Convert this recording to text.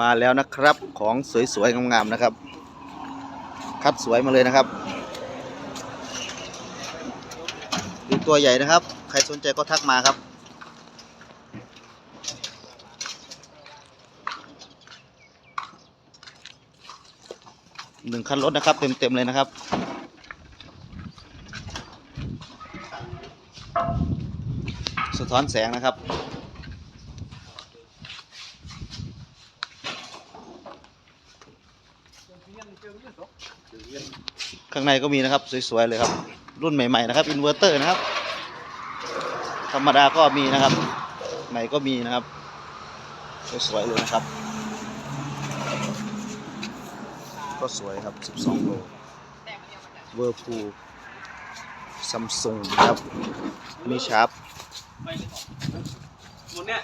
มาแล้วนะครับ ของสวยๆงามๆนะครับ คัดสวยมาเลยนะครับดูตัวใหญ่นะครับ ใครสนใจก็ทักมาครับหนึ่งคันรถนะครับเต็มๆเลยนะครับสะท้อนแสงนะครับ ข้างในก็มีนะครับสวยๆเลยครับ รุ่นใหม่ ๆ นะครับอินเวอร์เตอร์นะครับ ธรรมดาก็มีนะครับ ใหม่ก็มีนะครับ สวยๆเลยนะครับ ก็สวยครับ 12โลเวอร์พูซัมซุงครับมีชาร์ปหมดเนี่ย